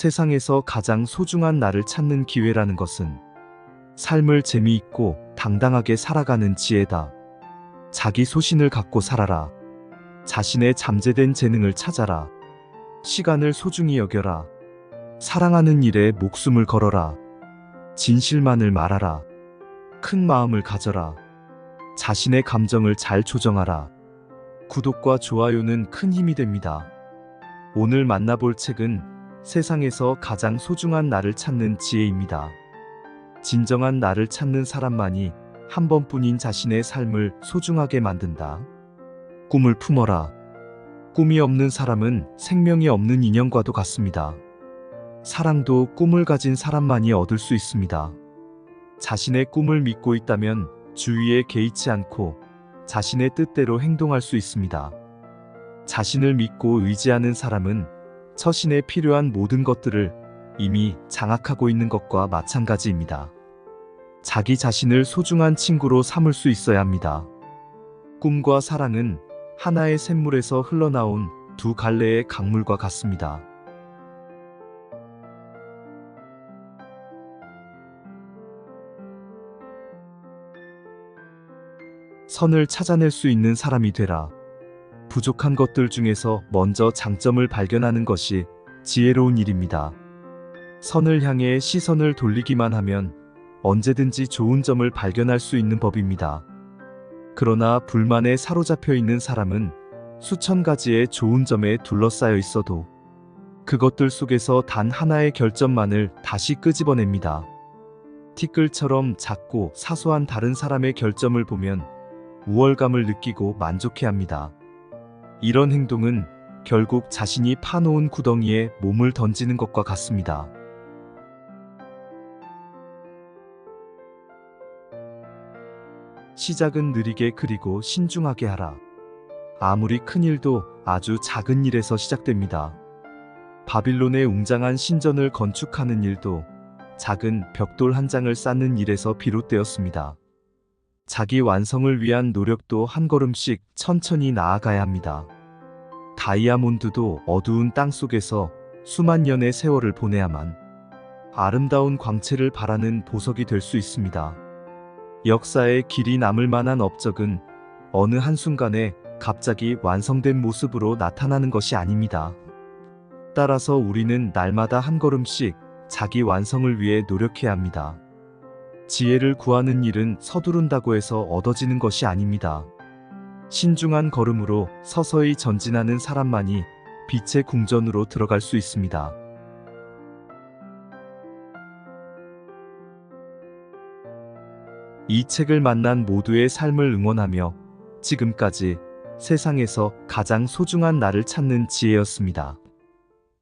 세상에서 가장 소중한 나를 찾는 기회라는 것은 삶을 재미있고 당당하게 살아가는 지혜다. 자기 소신을 갖고 살아라. 자신의 잠재된 재능을 찾아라. 시간을 소중히 여겨라. 사랑하는 일에 목숨을 걸어라. 진실만을 말하라. 큰 마음을 가져라. 자신의 감정을 잘 조정하라. 구독과 좋아요는 큰 힘이 됩니다. 오늘 만나볼 책은 세상에서 가장 소중한 나를 찾는 지혜입니다. 진정한 나를 찾는 사람만이 한 번뿐인 자신의 삶을 소중하게 만든다. 꿈을 품어라. 꿈이 없는 사람은 생명이 없는 인형과도 같습니다. 사랑도 꿈을 가진 사람만이 얻을 수 있습니다. 자신의 꿈을 믿고 있다면 주위에 개의치 않고 자신의 뜻대로 행동할 수 있습니다. 자신을 믿고 의지하는 사람은 처신에 필요한 모든 것들을 이미 장악하고 있는 것과 마찬가지입니다. 자기 자신을 소중한 친구로 삼을 수 있어야 합니다. 꿈과 사랑은 하나의 샘물에서 흘러나온 두 갈래의 강물과 같습니다. 선을 찾아낼 수 있는 사람이 되라. 부족한 것들 중에서 먼저 장점을 발견하는 것이 지혜로운 일입니다. 선을 향해 시선을 돌리기만 하면 언제든지 좋은 점을 발견할 수 있는 법입니다. 그러나 불만에 사로잡혀 있는 사람은 수천 가지의 좋은 점에 둘러싸여 있어도 그것들 속에서 단 하나의 결점만을 다시 끄집어냅니다. 티끌처럼 작고 사소한 다른 사람의 결점을 보면 우월감을 느끼고 만족해 합니다. 이런 행동은 결국 자신이 파놓은 구덩이에 몸을 던지는 것과 같습니다. 시작은 느리게 그리고 신중하게 하라. 아무리 큰 일도 아주 작은 일에서 시작됩니다. 바빌론의 웅장한 신전을 건축하는 일도 작은 벽돌 한 장을 쌓는 일에서 비롯되었습니다. 자기 완성을 위한 노력도 한 걸음씩 천천히 나아가야 합니다. 다이아몬드도 어두운 땅 속에서 수만 년의 세월을 보내야만 아름다운 광채를 바라는 보석이 될 수 있습니다. 역사에 길이 남을 만한 업적은 어느 한순간에 갑자기 완성된 모습으로 나타나는 것이 아닙니다. 따라서 우리는 날마다 한 걸음씩 자기 완성을 위해 노력해야 합니다. 지혜를 구하는 일은 서두른다고 해서 얻어지는 것이 아닙니다. 신중한 걸음으로 서서히 전진하는 사람만이 빛의 궁전으로 들어갈 수 있습니다. 이 책을 만난 모두의 삶을 응원하며 지금까지 세상에서 가장 소중한 나를 찾는 지혜였습니다.